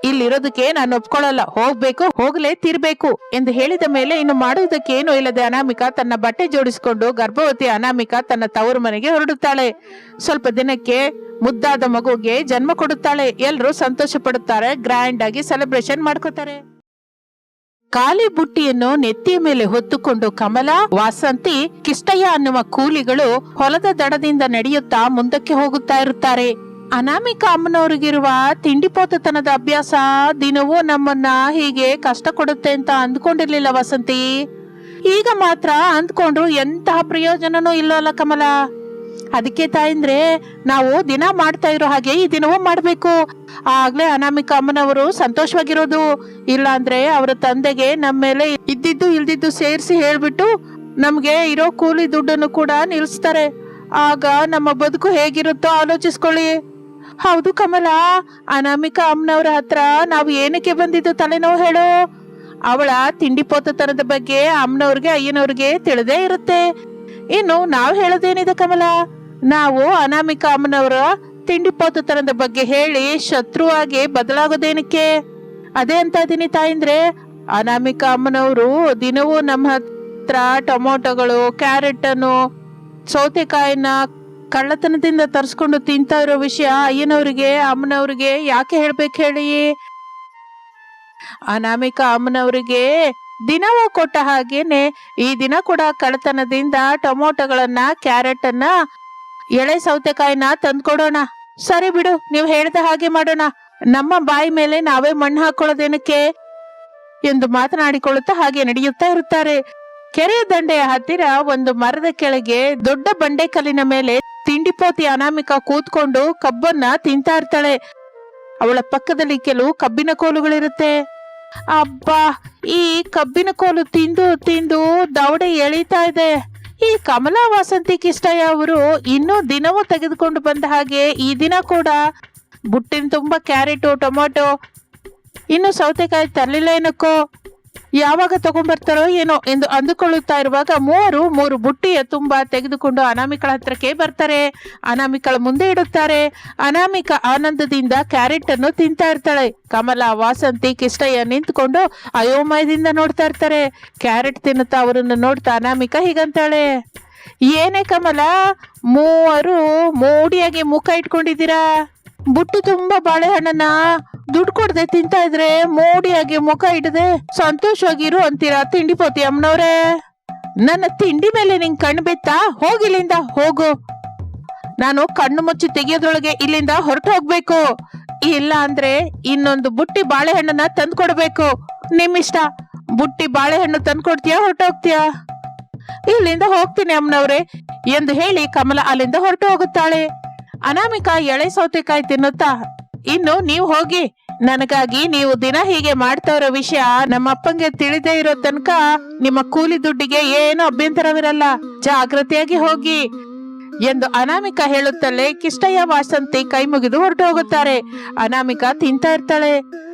ಇಲ್ಲಿರೋದಕ್ಕೆ ನಾನು ಒಪ್ಕೊಳ್ಳಲ್ಲ. ಹೋಗ್ಬೇಕು, ಹೋಗ್ಲೇ ತಿರ್ಬೇಕು ಎಂದು ಹೇಳಿದ ಮೇಲೆ ಇನ್ನು ಮಾಡುವುದಕ್ಕೆ ಏನೂ ಇಲ್ಲದೆ ಅನಾಮಿಕಾ ತನ್ನ ಬಟ್ಟೆ ಜೋಡಿಸಿಕೊಂಡು ಗರ್ಭವತಿ ಅನಾಮಿಕಾ ತನ್ನ ತವರು ಮನೆಗೆ ಹೊರಡುತ್ತಾಳೆ. ಸ್ವಲ್ಪ ದಿನಕ್ಕೆ ಮುದ್ದಾದ ಮಗುಗೆ ಜನ್ಮ ಕೊಡುತ್ತಾಳೆ. ಎಲ್ಲರೂ ಸಂತೋಷ ಪಡುತ್ತಾರೆ ಗ್ರ್ಯಾಂಡ್ ಆಗಿ ಸೆಲೆಬ್ರೇಷನ್ ಮಾಡ್ಕೋತಾರೆ. ಖಾಲಿ ಬುಟ್ಟಿಯನ್ನು ನೆತ್ತಿಯ ಮೇಲೆ ಹೊತ್ತುಕೊಂಡು ಕಮಲ, ವಾಸಂತಿ, ಕಿಷ್ಟಯ್ಯ ಅನ್ನುವ ಕೂಲಿಗಳು ಹೊಲದ ದಡದಿಂದ ನಡೆಯುತ್ತಾ ಮುಂದಕ್ಕೆ ಹೋಗುತ್ತಾ ಇರುತ್ತಾರೆ. ಅನಾಮಿಕಾ ಅಮ್ಮನವ್ರಿಗಿರುವ ತಿಂಡಿಪೋತತನದ ಅಭ್ಯಾಸ ದಿನವೂ ನಮ್ಮನ್ನ ಹೀಗೆ ಕಷ್ಟ ಕೊಡುತ್ತೆ ಅಂತ ಅಂದ್ಕೊಂಡಿರ್ಲಿಲ್ಲ ವಸಂತಿ. ಈಗ ಮಾತ್ರ ಅಂದ್ಕೊಂಡ್ರು ಎಂತಹ ಪ್ರಯೋಜನನೂ ಇಲ್ಲಲ್ಲ ಕಮಲ. ಅದಕ್ಕೆ ತಾಯಂದ್ರೆ, ನಾವು ದಿನ ಮಾಡ್ತಾ ಇರೋ ಹಾಗೆ ಈ ದಿನವೂ ಮಾಡಬೇಕು. ಆಗ್ಲೇ ಅನಾಮಿಕ ಅಮ್ಮನವರು ಸಂತೋಷವಾಗಿರೋದು. ಇಲ್ಲ ಅಂದ್ರೆ ಅವರ ತಂದೆಗೆ ನಮ್ಮ ಮೇಲೆ ಇದ್ದಿದ್ದು ಇಲ್ದಿದ್ದು ಸೇರಿಸಿ ಹೇಳ್ಬಿಟ್ಟು ನಮ್ಗೆ ಇರೋ ಕೂಲಿ ದುಡ್ಡನ್ನು ಕೂಡ ನಿಲ್ಲಿಸ್ತಾರೆ ಆಗ ನಮ್ಮ ಬದುಕು ಹೇಗಿರುತ್ತೋ ಆಲೋಚಿಸ್ಕೊಳ್ಳಿ. ಹೌದು ಕಮಲ, ಅನಾಮಿಕ ಅಮ್ಮನವ್ರ ಹತ್ರ ನಾವು ಏನಕ್ಕೆ ಬಂದಿದ್ದು ತಲೆನೋವು ಹೇಳು. ಅವಳ ತಿಂಡಿ ಪೋತತನದ ಬಗ್ಗೆ ಅಮ್ಮನವ್ರಿಗೆ, ಅಯ್ಯನವ್ರಿಗೆ ತಿಳಿದೇ ಇರುತ್ತೆ. ಇನ್ನು ನಾವು ಹೇಳೋದೇನಿದೆ ಕಮಲ? ನಾವು ಅನಾಮಿಕ ಅಮ್ಮನವರ ತಿಂಡಿ ಪೋತತನದ ಬಗ್ಗೆ ಹೇಳಿ ಶತ್ರುವಾಗಿ ಬದಲಾಗೋದೇನಕ್ಕೆ? ಅದೇ ಅಂತ ಇದೀನಿ ತಾಯಿಂದ್ರೆ, ಅನಾಮಿಕ ಅಮ್ಮನವರು ದಿನವೂ ನಮ್ಮ ಹತ್ರ ಟೊಮೊಟೊಗಳು ಕ್ಯಾರೆಟ್ ಅನ್ನು ಸೌತೆಕಾಯಿನ ಕಳ್ಳತನದಿಂದ ತರಿಸ್ಕೊಂಡು ತಿಂತಾ ಇರೋ ವಿಷಯ ಅಯ್ಯನವ್ರಿಗೆ, ಅಮ್ಮನವ್ರಿಗೆ ಯಾಕೆ ಹೇಳ್ಬೇಕು ಹೇಳಿ? ಅನಾಮಿಕ ಅಮ್ಮನವರಿಗೆ ದಿನವೂ ಕೊಟ್ಟ ಹಾಗೇನೆ ಈ ದಿನ ಕೂಡ ಕಳತನದಿಂದ ಟೊಮೊಟೊಗಳನ್ನ ಕ್ಯಾರೆಟ್ ಅನ್ನ ಎಳೆ ಸೌತೆಕಾಯಿನ ತಂದ್ಕೊಡೋಣ. ಸರಿ ಬಿಡು, ನೀವು ಹೇಳ್ದ ಹಾಗೆ ಮಾಡೋಣ. ನಮ್ಮ ಬಾಯಿ ಮೇಲೆ ನಾವೇ ಮಣ್ಣು ಹಾಕೊಳ್ಳೋದೇನಕ್ಕೆ? ಎಂದು ಮಾತನಾಡಿಕೊಳ್ಳುತ್ತಾ ಹಾಗೆ ನಡೆಯುತ್ತಾ ಇರುತ್ತಾರೆ. ಕೆರೆಯ ದಂಡೆಯ ಹತ್ತಿರ ಒಂದು ಮರದ ಕೆಳಗೆ ದೊಡ್ಡ ಬಂಡೆಕಲ್ಲಿನ ಮೇಲೆ ತಿಂಡಿಪೋತಿ ಅನಾಮಿಕ ಕೂತ್ಕೊಂಡು ಕಬ್ಬನ್ನ ತಿಂತಾ ಇರ್ತಾಳೆ. ಅವಳ ಪಕ್ಕದಲ್ಲಿ ಕೆಲವು ಕಬ್ಬಿನ ಕೋಲುಗಳಿರುತ್ತೆ. ಅಬ್ಬಾ, ಈ ಕಬ್ಬಿನ ಕೋಲು ತಿಂದು ತಿಂದು ದವಡೆ ಎಳಿತಾ ಇದೆ. ಈ ಕಮಲಾ ವಾಸಂತಿ ಕಿಷ್ಟಯ್ಯ ಅವರು ಇನ್ನೂ ದಿನವೂ ತೆಗೆದುಕೊಂಡು ಬಂದ ಹಾಗೆ ಈ ದಿನ ಕೂಡ ಬುಟ್ಟಿನ ತುಂಬಾ ಕ್ಯಾರೆಟು, ಟೊಮೊಟೊ, ಇನ್ನು ಸೌತೆಕಾಯಿ ತರಲಿಲ್ಲ ಏನಕ್ಕೋ. ಯಾವಾಗ ತಗೊಂಡ್ಬರ್ತಾರೋ ಏನೋ ಎಂದು ಅಂದುಕೊಳ್ಳುತ್ತಾ ಇರುವಾಗ ಮೂವರು, ಮೂರು ಬುಟ್ಟಿಯ ತುಂಬಾ ತೆಗೆದುಕೊಂಡು ಅನಾಮಿಕಳ ಹತ್ರಕ್ಕೆ ಬರ್ತಾರೆ. ಅನಾಮಿಕಳ ಮುಂದೆ ಇಡುತ್ತಾರೆ. ಅನಾಮಿಕ ಆನಂದದಿಂದ ಕ್ಯಾರೆಟ್ ಅನ್ನು ತಿಂತಾ ಇರ್ತಾಳೆ. ಕಮಲ, ವಾಸಂತಿ, ಕಿಷ್ಟಯ್ಯ ನಿಂತ್ಕೊಂಡು ಅಯೋಮಯದಿಂದ ನೋಡ್ತಾ ಇರ್ತಾರೆ. ಕ್ಯಾರೆಟ್ ತಿನ್ನುತ್ತಾ ಅವರನ್ನು ನೋಡ್ತಾ ಅನಾಮಿಕ ಹೀಗಂತಾಳೆ. ಏನೇ ಕಮಲ, ಮೂವರು, ಮೋಡಿಯಾಗಿ ಮುಖ ಇಟ್ಕೊಂಡಿದ್ದೀರಾ? ಬುಟ್ಟಿ ತುಂಬಾ ಬಾಳೆಹಣ್ಣನ್ನ ದುಡ್ಡು ಕೊಡದೆ ತಿಂತಾ ಇದ್ರೆ ಮೋಡಿಯಾಗಿ ಮುಖ ಇಡದೆ ಸಂತೋಷವಾಗಿರು ಅಂತೀರಾ ತಿಂಡಿ ಪೋತಿ ಅಮ್ಮನವ್ರೆ? ನನ್ನ ತಿಂಡಿ ಮೇಲೆ ನಿಂಗ್ ಕಣ್ಣು ಬಿತ್ತಾ? ಹೋಗಿಲ್ಲಿಂದ ಹೋಗು. ನಾನು ಕಣ್ಣು ಮುಚ್ಚಿ ತೆಗೆಯೋದ್ರೊಳಗೆ ಇಲ್ಲಿಂದ ಹೊರಟು ಹೋಗ್ಬೇಕು. ಇಲ್ಲ ಅಂದ್ರೆ ಇನ್ನೊಂದು ಬುಟ್ಟಿ ಬಾಳೆಹಣ್ಣನ್ನ ತಂದು ಕೊಡ್ಬೇಕು ನಿಮ್ಮಿಷ್ಟ. ಬುಟ್ಟಿ ಬಾಳೆಹಣ್ಣು ತಂದು ಕೊಡ್ತೀಯಾ ಹೊರಟೋಗ್ತೀಯಾ ಇಲ್ಲಿಂದ ಹೋಗ್ತೀನಿ ಅಮ್ಮನವ್ರೆ ಎಂದು ಹೇಳಿ ಕಮಲ ಅಲ್ಲಿಂದ ಹೊರಟು ಹೋಗುತ್ತಾಳೆ. ಅನಾಮಿಕಾ ಎಳೆ ಸೌತೆಕಾಯಿ ತಿನ್ನುತ್ತಾ? ಇನ್ನು ನೀವು ಹೋಗಿ, ನನಗಾಗಿ ನೀವು ದಿನ ಹೀಗೆ ಮಾಡ್ತಾ ಇರೋ ವಿಷಯ ನಮ್ಮ ಅಪ್ಪಂಗೆ ತಿಳಿದೇ ಇರೋ ತನಕ ನಿಮ್ಮ ಕೂಲಿ ದುಡ್ಡಿಗೆ ಏನು ಅಭ್ಯಂತರವಿರಲ್ಲ. ಜಾಗ್ರತೆಯಾಗಿ ಹೋಗಿ ಎಂದು ಅನಾಮಿಕಾ ಹೇಳುತ್ತಲೇ ಕಿಷ್ಟಯ್ಯ ವಾಸಂತಿ ಕೈ ಮುಗಿದು ಹೊರಟು ಹೋಗುತ್ತಾರೆ ಅನಾಮಿಕಾ ತಿಂತಾ ಇರ್ತಾಳೆ.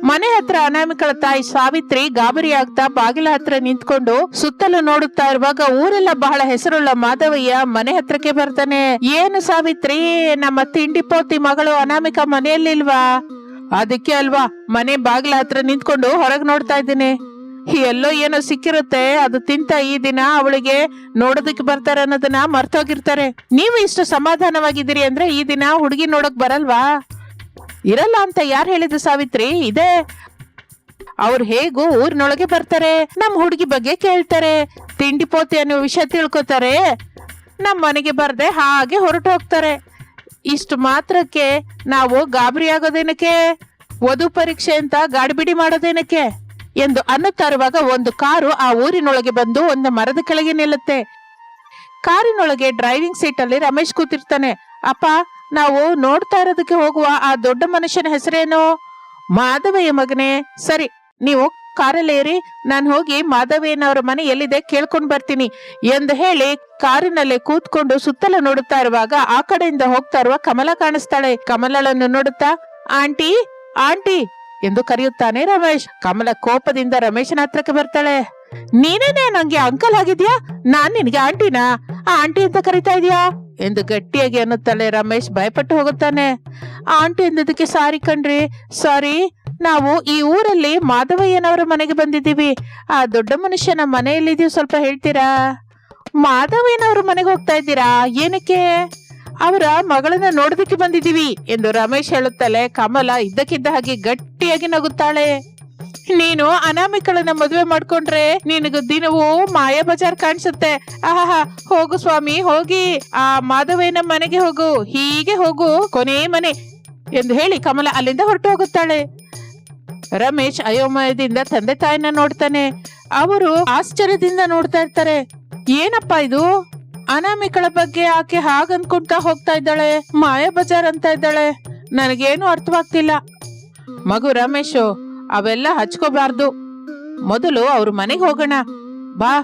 ಮನೆ ಹತ್ರ ಅನಾಮಿಕಳ ತಾಯಿ ಸಾವಿತ್ರಿ ಗಾಬರಿ ಆಗ್ತಾ ಬಾಗಿಲ ಹತ್ರ ನಿಂತ್ಕೊಂಡು ಸುತ್ತಲೂ ನೋಡುತ್ತಾ ಇರುವಾಗ ಊರೆಲ್ಲ ಬಹಳ ಹೆಸರುಳ್ಳ ಮಾಧವಯ್ಯ ಮನೆ ಹತ್ರಕ್ಕೆ ಬರ್ತಾನೆ. ಏನು ಸಾವಿತ್ರಿ, ನಮ್ಮ ತಿಂಡಿ ಪೋತಿ ಮಗಳು ಅನಾಮಿಕ ಮನೆಯಲ್ಲಿಲ್ವಾ? ಅದಕ್ಕೆ ಅಲ್ವಾ ಮನೆ ಬಾಗಿಲ ಹತ್ರ ನಿಂತ್ಕೊಂಡು ಹೊರಗ್ ನೋಡ್ತಾ ಇದ್ದೀನಿ. ಎಲ್ಲೋ ಏನೋ ಸಿಕ್ಕಿರುತ್ತೆ, ಅದು ತಿಂತ ಈ ದಿನ ಅವಳಿಗೆ ನೋಡೋದಕ್ಕೆ ಬರ್ತಾರೆ ಅನ್ನೋದನ್ನ ಮರ್ತೋಗಿರ್ತಾರೆ. ನೀವು ಇಷ್ಟು ಸಮಾಧಾನವಾಗಿದ್ದೀರಿ ಅಂದ್ರೆ ಈ ದಿನ ಹುಡುಗಿ ನೋಡಕ್ ಬರಲ್ವಾ? ಇರಲ್ಲ ಅಂತ ಯಾರು ಹೇಳಿದ್ರು ಸಾವಿತ್ರಿ? ಇದೆ. ಅವ್ರು ಹೇಗೂ ಊರಿನೊಳಗೆ ಬರ್ತಾರೆ ನಮ್ಮ ಹುಡುಗಿ ಬಗ್ಗೆ ಕೇಳ್ತಾರೆ, ತಿಂಡಿ ಪೋತಿ ಅನ್ನೋ ವಿಷಯ ತಿಳ್ಕೊತಾರೆ ನಮ್ಮ ಮನೆಗೆ ಬರ್ದೆ ಹಾಗೆ ಹೊರಟು ಹೋಗ್ತಾರೆ. ಇಷ್ಟು ಮಾತ್ರಕ್ಕೆ ನಾವು ಗಾಬರಿ ಆಗೋದೇನಕ್ಕೆ? ವಧು ಪರೀಕ್ಷೆ ಅಂತ ಗಾಡಿಬಿಡಿ ಮಾಡೋದೇನಕ್ಕೆ? ಎಂದು ಅನ್ನುತ್ತಾ ಇರುವಾಗ ಒಂದು ಕಾರು ಆ ಊರಿನೊಳಗೆ ಬಂದು ಒಂದು ಮರದ ಕೆಳಗೆ ನಿಲ್ಲುತ್ತೆ. ಕಾರಿನೊಳಗೆ ಡ್ರೈವಿಂಗ್ ಸೀಟ್ ಅಲ್ಲಿ ರಮೇಶ್ ಕೂತಿರ್ತಾನೆ. ಅಪ್ಪ, ನಾವು ನೋಡ್ತಾ ಇರೋದಕ್ಕೆ ಹೋಗುವ ಆ ದೊಡ್ಡ ಮನುಷ್ಯನ ಹೆಸರೇನು? ಮಾಧವಯ್ಯ ಮಗನೇ. ಸರಿ, ನೀವು ಕಾರಲ್ಲೇರಿ ನಾನು ಹೋಗಿ ಮಾಧವಯ್ಯನವರ ಮನೆ ಎಲ್ಲಿದೆ ಕೇಳ್ಕೊಂಡು ಬರ್ತೀನಿ ಎಂದು ಹೇಳಿ ಕಾರಿನಲ್ಲೇ ಕೂತ್ಕೊಂಡು ಸುತ್ತಲೂ ನೋಡುತ್ತಾ ಇರುವಾಗ ಆ ಕಡೆಯಿಂದ ಹೋಗ್ತಾ ಇರುವ ಕಮಲ ಕಾಣಿಸ್ತಾಳೆ. ಕಮಲಳನ್ನು ನೋಡುತ್ತಾ, ಆಂಟಿ ಆಂಟಿ ಎಂದು ಕರೆಯುತ್ತಾನೆ ರಮೇಶ್. ಕಮಲ ಕೋಪದಿಂದ ರಮೇಶನ ಹತ್ರಕ್ಕೆ ಬರ್ತಾಳೆ. ನೀನೇನೆ ನಂಗೆ ಅಂಕಲ್ ಆಗಿದ್ಯಾ? ನಾನ್ ನಿನ್ಗೆ ಆಂಟಿನಾ? ಆ ಆಂಟಿ ಅಂತ ಕರಿತಾ ಇದೀಯಾ? ಎಂದು ಗಟ್ಟಿಯಾಗಿ ಅನ್ನುತ್ತಾಳೆ ರಮೇಶ್ ಭಯಪಟ್ಟು ಹೋಗುತ್ತಾನೆ. ಆಂಟಿ ಎಂದದಕ್ಕೆ ಸಾರಿ ಕಣ್ರಿ. ಸಾರಿ, ನಾವು ಈ ಊರಲ್ಲಿ ಮಾಧವಯ್ಯನವರ ಮನೆಗೆ ಬಂದಿದ್ದೀವಿ. ಆ ದೊಡ್ಡ ಮನುಷ್ಯನ ಮನೆಯಲ್ಲಿದ್ದೀವಿ ಸ್ವಲ್ಪ ಹೇಳ್ತೀರಾ? ಮಾಧವಯ್ಯನವ್ರ ಮನೆಗೆ ಹೋಗ್ತಾ ಇದ್ದೀರಾ? ಏನಕ್ಕೆ? ಅವರ ಮಗಳನ್ನ ನೋಡೋದಕ್ಕೆ ಬಂದಿದ್ದೀವಿ ಎಂದು ರಮೇಶ್ ಹೇಳುತ್ತಲೆ ಕಮಲ ಇದ್ದಕ್ಕಿದ್ದ ಹಾಗೆ ಗಟ್ಟಿಯಾಗಿ ನಗುತ್ತಾಳೆ. ನೀನು ಅನಾಮಿಕಳನ್ನ ಮದುವೆ ಮಾಡ್ಕೊಂಡ್ರೆ ನಿನಗ ದಿನವೂ ಮಾಯಾ ಬಜಾರ್ ಕಾಣಿಸುತ್ತೆ. ಆಹಾ ಹೋಗು ಸ್ವಾಮಿ, ಹೋಗಿ. ಆ ಮಾಧವೇನ ಮನೆಗೆ ಹೋಗು. ಹೀಗೆ ಹೋಗು, ಕೊನೆ ಮನೆ ಎಂದು ಹೇಳಿ ಕಮಲ ಅಲ್ಲಿಂದ ಹೊರಟು ಹೋಗುತ್ತಾಳೆ. ರಮೇಶ್ ಅಯೋಮಯದಿಂದ ತಂದೆ ತಾಯಿನ ನೋಡ್ತಾನೆ. ಅವರು ಆಶ್ಚರ್ಯದಿಂದ ನೋಡ್ತಾ ಇರ್ತಾರೆ. ಏನಪ್ಪಾ ಇದು? ಅನಾಮಿಕಳ ಬಗ್ಗೆ ಆಕೆ ಹಾಗ್ ಅನ್ಕೊಂತಾ ಹೋಗ್ತಾ ಇದ್ದಾಳೆ ಮಾಯಾಬಜಾರ್ ಅಂತ ಇದ್ದಾಳೆ. ನನಗೇನು ಅರ್ಥವಾಗ್ತಿಲ್ಲ. ಮಗು ರಮೇಶು, ಅವೆಲ್ಲ ಹಚ್ಕೋಬಾರ್ದು. ಮೊದಲು ಅವ್ರ ಮನೆಗೆ ಹೋಗೋಣ. ಬಾ,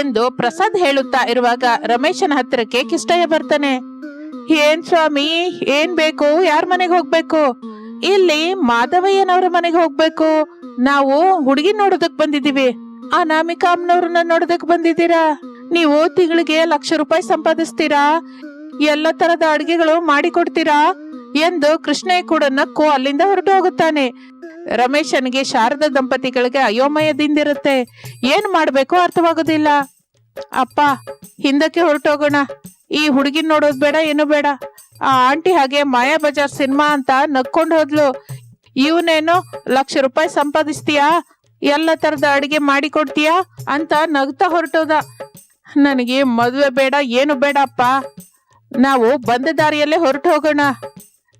ಎಂದು ಪ್ರಸಾದ್ ಹೇಳುತ್ತಾ ಇರುವಾಗ ರಮೇಶನ ಹತ್ತಿರಕ್ಕೆ ಕಿಷ್ಟಯ್ಯ ಬರ್ತಾನೆ. ಏನ್ ಸ್ವಾಮಿ, ಏನ್ ಬೇಕು, ಯಾರ ಮನೆಗೆ ಹೋಗ್ಬೇಕು? ಇಲ್ಲಿ ಮಾಧವಯ್ಯನವ್ರ ಮನೆಗೆ ಹೋಗ್ಬೇಕು. ನಾವು ಹುಡುಗಿ ನೋಡೋದಕ್ ಬಂದಿದೀವಿ ಅನಾಮಿಕಾ ಅಮ್ಮನವ್ರನ್ನ ನೋಡೋದಕ್ ಬಂದಿದ್ದೀರಾ? ನೀವು ತಿಂಗಳಿಗೆ ಲಕ್ಷ ರೂಪಾಯಿ ಸಂಪಾದಿಸ್ತೀರಾ? ಎಲ್ಲ ತರದ ಅಡಿಗೆಗಳು ಮಾಡಿಕೊಡ್ತೀರಾ? ಎಂದು ಕೃಷ್ಣಯ್ಯ ಕೂಡ ನಕ್ಕು ಅಲ್ಲಿಂದ ಹೊರಟು ಹೋಗುತ್ತಾನೆ. ರಮೇಶನಿಗೆ ಶಾರದ ದಂಪತಿಗಳಿಗೆ ಅಯೋಮಯದಿಂದಿರುತ್ತೆ. ಏನ್ ಮಾಡ್ಬೇಕು ಅರ್ಥವಾಗೋದಿಲ್ಲ. ಅಪ್ಪ, ಹಿಂದಕ್ಕೆ ಹೊರಟೋಗೋಣ. ಈ ಹುಡುಗಿನ ನೋಡೋದ್ ಬೇಡ, ಏನು ಬೇಡ. ಆ ಆಂಟಿ ಹಾಗೆ ಮಾಯಾ ಬಜಾರ್ ಸಿನಿಮಾ ಅಂತ ನಕ್ಕೊಂಡು ಹೋದ್ಲು. ಇವನೇನು, ಲಕ್ಷ ರೂಪಾಯಿ ಸಂಪಾದಿಸ್ತೀಯಾ? ಎಲ್ಲ ತರದ ಅಡಿಗೆ ಮಾಡಿ ಕೊಡ್ತೀಯಾ ಅಂತ ನಗ್ತಾ ಹೊರಟೋದ. ನನಗೆ ಮದುವೆ ಬೇಡ, ಏನು ಬೇಡಪ್ಪ. ನಾವು ಬಂದ ದಾರಿಯಲ್ಲೇ ಹೊರಟು ಹೋಗೋಣ.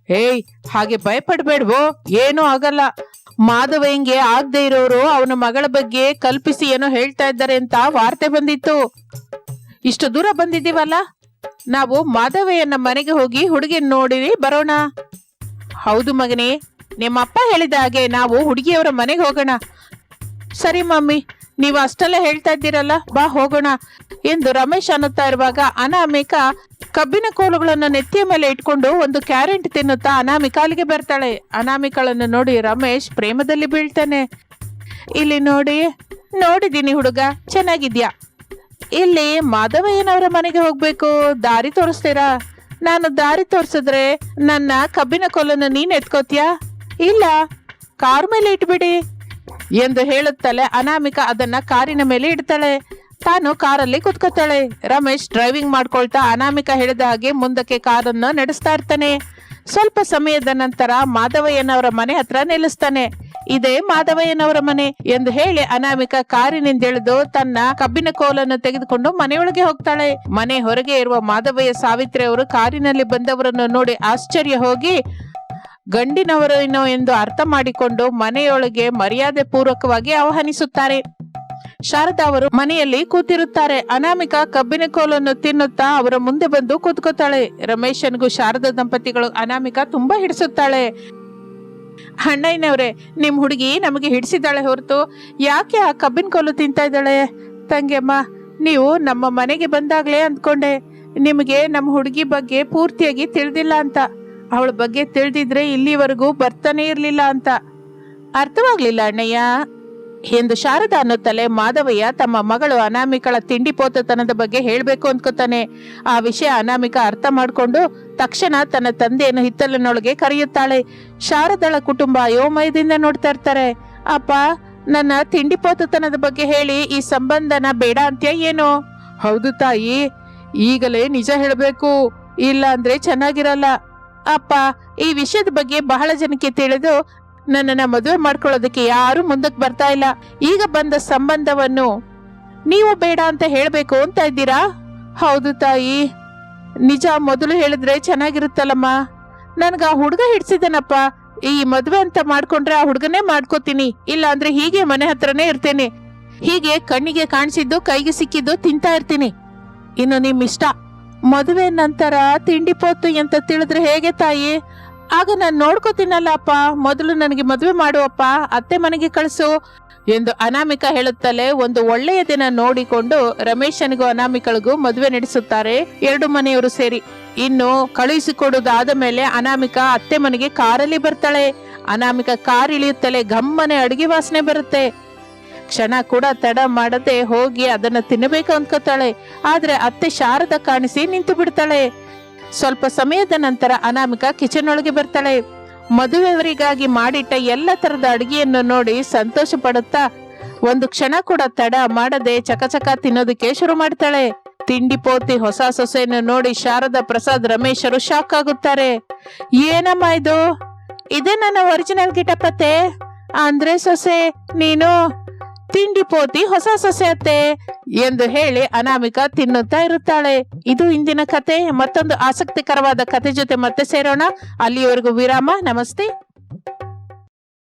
ಏಯ್, ಹಾಗೆ ಭಯಪಡ್ಬೇಡ್ವೋ, ಏನೂ ಆಗಲ್ಲ. ಮಾಧವಯ್ಯಂಗೆ ಆಗದೆ ಇರೋರು ಅವನ ಮಗಳ ಬಗ್ಗೆ ಕಲ್ಪಿಸಿ ಏನೋ ಹೇಳ್ತಾ ಇದ್ದಾರೆ ಅಂತ ವಾರ್ತೆ ಬಂದಿತ್ತು. ಇಷ್ಟು ದೂರ ಬಂದಿದ್ದೀವಲ್ಲ? ನಾವು ಮಾಧವಯ್ಯನ ಮನೆಗೆ ಹೋಗಿ ಹುಡುಗಿ ನೋಡಿ ಬರೋಣ. ಹೌದು ಮಗನೇ, ನಿಮ್ಮಪ್ಪ ಹೇಳಿದ ಹಾಗೆ ನಾವು ಹುಡುಗಿಯವರ ಮನೆಗೆ ಹೋಗೋಣ. ಸರಿ ಮಮ್ಮಿ, ನೀವು ಅಷ್ಟೆಲ್ಲ ಹೇಳ್ತಾ ಇದ್ದೀರಲ್ಲ, ಬಾ ಹೋಗೋಣ. ಎಂದು ರಮೇಶ್ ಅನ್ನುತ್ತಾ ಇರುವಾಗ ಅನಾಮಿಕ ಕಬ್ಬಿನ ಕೋಲುಗಳನ್ನು ನೆತ್ತಿಯ ಮೇಲೆ ಇಟ್ಕೊಂಡು ಒಂದು ಕ್ಯಾರೆಂಟ್ ತಿನ್ನುತ್ತಾ ಅನಾಮಿಕ ಅಲ್ಲಿಗೆ ಬರ್ತಾಳೆ. ಅನಾಮಿಕಳನ್ನು ನೋಡಿ ರಮೇಶ್ ಪ್ರೇಮದಲ್ಲಿ ಬೀಳ್ತಾನೆ. ಇಲ್ಲಿ ನೋಡಿ, ನೋಡಿದ್ದೀನಿ ಹುಡುಗ, ಚೆನ್ನಾಗಿದ್ಯಾ? ಇಲ್ಲಿ ಮಾಧವಯ್ಯನವರ ಮನೆಗೆ ಹೋಗ್ಬೇಕು? ದಾರಿ ತೋರಿಸ್ತೀರಾ? ನಾನು ದಾರಿ ತೋರಿಸಿದ್ರೆ ನನ್ನ ಕಬ್ಬಿನ ಕೋಲನ್ನು ನೀನ್ ಎತ್ಕೋತೀಯಾ? ಇಲ್ಲ, ಕಾರ್ ಮೇಲೆ ಇಟ್ಬಿಡಿ ಎಂದು ಹೇಳುತ್ತಲೇ ಅನಾಮಿಕ ಅದನ್ನ ಕಾರಿನ ಮೇಲೆ ಇಡ್ತಾಳೆ. ತಾನು ಕಾರಲ್ಲಿ ಕುತ್ಕೋತಾಳೆ. ರಮೇಶ್ ಡ್ರೈವಿಂಗ್ ಮಾಡ್ಕೊಳ್ತಾ ಅನಾಮಿಕ ಹೇಳಿದ ಹಾಗೆ ಮುಂದಕ್ಕೆ ಕಾರನ್ನು ನಡೆಸ್ತಾ ಇರ್ತಾನೆ. ಸ್ವಲ್ಪ ಸಮಯದ ನಂತರ ಮಾಧವಯ್ಯನವರ ಮನೆ ಹತ್ರ ನಿಲ್ಲಿಸ್ತಾನೆ. ಇದೇ ಮಾಧವಯ್ಯನವರ ಮನೆ ಎಂದು ಹೇಳಿ ಅನಾಮಿಕ ಕಾರಿನಿಂದಿಳಿದು ತನ್ನ ಕಬ್ಬಿನ ಕೋಲನ್ನು ತೆಗೆದುಕೊಂಡು ಮನೆಯೊಳಗೆ ಹೋಗ್ತಾಳೆ. ಮನೆ ಹೊರಗೆ ಇರುವ ಮಾಧವಯ್ಯ ಸಾವಿತ್ರಿ ಅವರು ಕಾರಿನಲ್ಲಿ ಬಂದವರನ್ನು ನೋಡಿ ಆಶ್ಚರ್ಯ ಹೋಗಿ, ಗಂಡಿನವರೇನೋ ಎಂದು ಅರ್ಥ ಮಾಡಿಕೊಂಡು ಮನೆಯೊಳಗೆ ಮರ್ಯಾದೆ ಪೂರ್ವಕವಾಗಿ ಆಹ್ವಾನಿಸುತ್ತಾರೆ. ಶಾರದಾ ಅವರು ಮನೆಯಲ್ಲಿ ಕೂತಿರುತ್ತಾರೆ. ಅನಾಮಿಕ ಕಬ್ಬಿನ ಕೋಲನ್ನು ತಿನ್ನುತ್ತಾ ಅವರ ಮುಂದೆ ಬಂದು ಕೂತ್ಕೋತಾಳೆ ರಮೇಶನ್ಗೂ ಶಾರದಾ ದಂಪತಿಗಳು ಅನಾಮಿಕ ತುಂಬಾ ಹಿಡಿಸುತ್ತಾಳೆ. ಅಣ್ಣಯ್ಯನವ್ರೆ ನಿಮ್ ಹುಡುಗಿ ನಮಗೆ ಹಿಡಿಸಿದ್ದಾಳೆ ಹೊರತು ಯಾಕೆ ಆ ಕಬ್ಬಿನ ಕೋಲು ತಿಂತಾ ಇದ್ದಾಳೆ? ತಂಗಿಯಮ್ಮ, ನೀವು ನಮ್ಮ ಮನೆಗೆ ಬಂದಾಗಲೇ ಅಂದ್ಕೊಂಡೆ. ನಿಮಗೆ ನಮ್ಮ ಹುಡುಗಿ ಬಗ್ಗೆ ಪೂರ್ತಿಯಾಗಿ ತಿಳಿದಿಲ್ಲ ಅಂತ. ಅವಳ ಬಗ್ಗೆ ತಿಳಿದಿದ್ರೆ ಇಲ್ಲಿವರೆಗೂ ಬರ್ತಾನೆ ಇರಲಿಲ್ಲ ಅಂತ. ಅರ್ಥವಾಗ್ಲಿಲ್ಲ ಅಣ್ಣಯ್ಯ. ಎಂದು ಶಾರದಾ ಅನ್ನುತ್ತಲೇ ಮಾಧವಯ್ಯ ತಮ್ಮ ಮಗಳು ಅನಾಮಿಕಳ ತಿಂಡಿ ಪೋತತನದ ಬಗ್ಗೆ ಹೇಳಬೇಕು ಅಂದ್ಕೋತಾನೆ. ಆ ವಿಷಯ ಅನಾಮಿಕ ಅರ್ಥ ಮಾಡ್ಕೊಂಡು ತಕ್ಷಣ ತನ್ನ ತಂದೆಯನ್ನು ಹಿತ್ತಲಿನೊಳಗೆ ಕರೆಯುತ್ತಾಳೆ. ಶಾರದಳ ಕುಟುಂಬ ಅಯೋಮಯದಿಂದ ನೋಡ್ತಾ ಇರ್ತಾರೆ. ಅಪ್ಪ, ನನ್ನ ತಿಂಡಿ ಪೋತತನದ ಬಗ್ಗೆ ಹೇಳಿ, ಈ ಸಂಬಂಧನ ಬೇಡ ಅಂತ್ಯ ಏನು? ಹೌದು ತಾಯಿ, ಈಗಲೇ ನಿಜ ಹೇಳಬೇಕು. ಇಲ್ಲ ಅಂದ್ರೆ ಚೆನ್ನಾಗಿರಲ್ಲ. ಅಪ್ಪ, ಈ ವಿಷಯದ ಬಗ್ಗೆ ಬಹಳ ಜನಕ್ಕೆ ತಿಳಿದು ನನ್ನನ್ನ ಮದುವೆ ಮಾಡ್ಕೊಳ್ಳೋದಕ್ಕೆ ಯಾರು ಮುಂದಕ್ಕೆ ಬರ್ತಾ ಇಲ್ಲ. ಈಗ ಬಂದ ಸಂಬಂಧವನ್ನು ನೀವು ಬೇಡ ಅಂತ ಹೇಳಬೇಕು ಅಂತ ಇದ್ದೀರಾ? ಹೌದು ತಾಯಿ. ನಿಜ ಮೊದಲು ಹೇಳಿದ್ರೆ ಚೆನ್ನಾಗಿರುತ್ತಲ್ಲಮ್ಮ. ನನ್ಗ ಆ ಹುಡುಗ ಹಿಡ್ಸಿದನಪ್ಪ. ಈ ಮದುವೆ ಅಂತ ಮಾಡ್ಕೊಂಡ್ರೆ ಆ ಹುಡುಗನೇ ಮಾಡ್ಕೋತೀನಿ. ಇಲ್ಲ ಅಂದ್ರೆ ಹೀಗೆ ಮನೆ ಹತ್ರನೇ ಇರ್ತೇನೆ. ಹೀಗೆ ಕಣ್ಣಿಗೆ ಕಾಣಿಸಿದ್ದು, ಕೈಗೆ ಸಿಕ್ಕಿದ್ದು, ತಿಂತಾ ಇರ್ತೀನಿ. ಇನ್ನು ನಿಮ್ ಇಷ್ಟ ಮದುವೆ ನಂತರ ತಿಂಡಿ ಪೋತು ಅಂತ ತಿಳಿದ್ರೆ ಹೇಗೆ ತಾಯಿ? ಆಗ ನಾನು ನೋಡ್ಕೋತೀನಲ್ಲ ಅಪ್ಪ ಮೊದಲು ನನಗೆ ಮದುವೆ ಮಾಡುವಪ್ಪ ಅತ್ತೆ ಮನೆಗೆ ಕಳಿಸು ಎಂದು ಅನಾಮಿಕ ಹೇಳುತ್ತಲೇ ಒಂದು ಒಳ್ಳೆಯ ದಿನ ನೋಡಿಕೊಂಡು ರಮೇಶನಿಗೂ ಅನಾಮಿಕಳಿಗೂ ಮದುವೆ ನಡೆಸುತ್ತಾರೆ ಎರಡು ಮನೆಯವರು ಸೇರಿ. ಇನ್ನು ಕಳುಹಿಸಿಕೊಡುವುದಾದ ಮೇಲೆ ಅನಾಮಿಕ ಅತ್ತೆ ಮನೆಗೆ ಕಾರಲ್ಲಿ ಬರ್ತಾಳೆ. ಅನಾಮಿಕ ಕಾರ್ ಇಳಿಯುತ್ತಲೇ ಗಮ್ಮನೆ ಅಡಿಗೆ ವಾಸನೆ ಬರುತ್ತೆ. ಕ್ಷಣ ಕೂಡ ತಡ ಮಾಡದೆ ಹೋಗಿ ಅದನ್ನ ತಿನ್ನಬೇಕು ಅನ್ಕೋತಾಳೆ. ಆದ್ರೆ ಅತ್ತೆ ಶಾರದ ಕಾಣಿಸಿ ನಿಂತು ಬಿಡ್ತಾಳೆ. ಸ್ವಲ್ಪ ಸಮಯದ ನಂತರ ಅನಾಮಿಕ ಕಿಚನ್ ಒಳಗೆ ಬರ್ತಾಳೆ. ಮದುವೆಯವರಿಗಾಗಿ ಮಾಡಿಟ್ಟ ಎಲ್ಲ ತರದ ಅಡುಗೆಯನ್ನು ನೋಡಿ ಸಂತೋಷ ಪಡುತ್ತಾ ಒಂದು ಕ್ಷಣ ಕೂಡ ತಡ ಮಾಡದೆ ಚಕಚಕ ತಿನ್ನೋದಕ್ಕೆ ಶುರು ಮಾಡ್ತಾಳೆ. ತಿಂಡಿ ಪೋತಿ ಹೊಸ ಸೊಸೆಯನ್ನು ನೋಡಿ ಶಾರದಾ ಪ್ರಸಾದ್ ರಮೇಶರು ಶಾಕ್ ಆಗುತ್ತಾರೆ. ಏನಮ್ಮ ಇದು? ಇದೇ ನನ್ನ ಒರಿಜಿನಲ್ ಗಿಟಪತ್ತೆ ಅಂದ್ರೆ ಸೊಸೆ, ನೀನು? ತಿಂಡಿ ಪೋತಿ ಹೊಸ ಸೊಸೆ ಅತ್ತೆ ಎಂದು ಹೇಳಿ ಅನಾಮಿಕ ತಿನ್ನುತ್ತಾ ಇರುತ್ತಾಳೆ. ಇದು ಇಂದಿನ ಕತೆ. ಮತ್ತೊಂದು ಆಸಕ್ತಿಕರವಾದ ಕತೆ ಜೊತೆ ಮತ್ತೆ ಸೇರೋಣ. ಅಲ್ಲಿಯವರೆಗೂ ವಿರಾಮ. ನಮಸ್ತೆ.